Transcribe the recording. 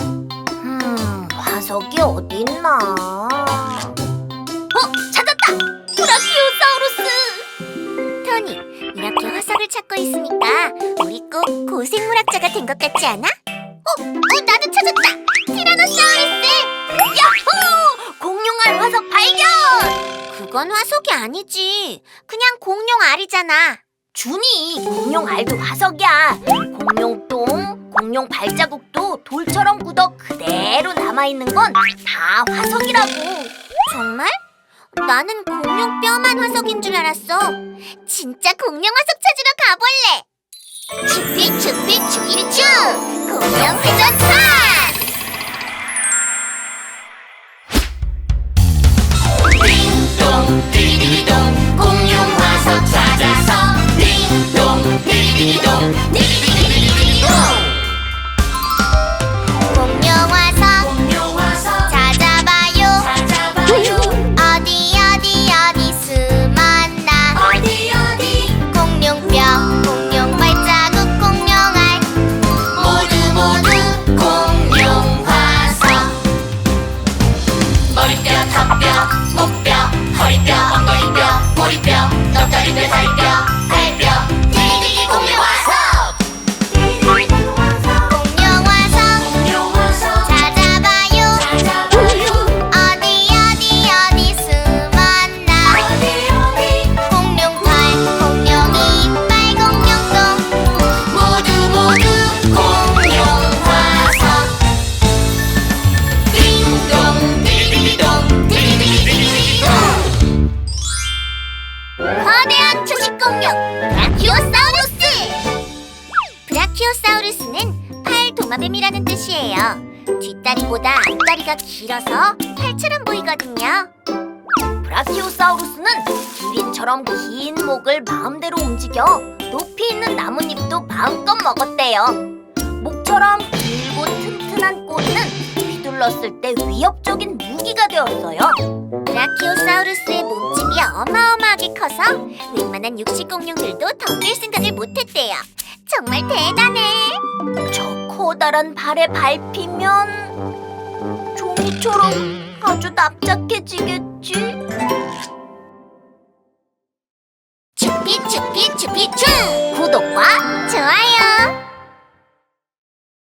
음, 화석이 어딨나? 어, 찾았다! 브라키오사우루스! 토니, 이렇게 화석을 찾고 있으니까 우리 꼭 고생물학자가 된 것 같지 않아? 어, 어, 나도 찾았다! 티라노사우루스! 야호! 공룡알 화석 발견! 그건 화석이 아니지. 그냥 공룡 알이잖아. 준이 공룡 알도 화석이야. 공룡 똥, 공룡 발자국도 돌처럼 굳어 그대로 남아 있는 건 다 화석이라고. 정말? 나는 공룡 뼈만 화석인 줄 알았어. 진짜 공룡 화석 찾으러 가볼래. 추기추 거대한 초식 공룡 브라키오사우루스. 브라키오사우루스는 팔 도마뱀이라는 뜻이에요. 뒷다리보다 앞다리가 길어서 팔처럼 보이거든요. 브라키오사우루스는 기린처럼 긴 목을 마음대로 움직여 높이 있는 나뭇잎도 마음껏 먹었대요. 목처럼 길고 튼튼한 꼬리는 휘둘렀을 때 위협적인 무기가 되었어요. 브라키오사우루스의 몸집이 어마어마하게 커서 웬만한 육식 공룡들도 덤빌 생각을 못했대요. 정말 대단해. 저 커다란 발에 밟히면 종이처럼 아주 납작해지겠지? 추 구독과 좋아요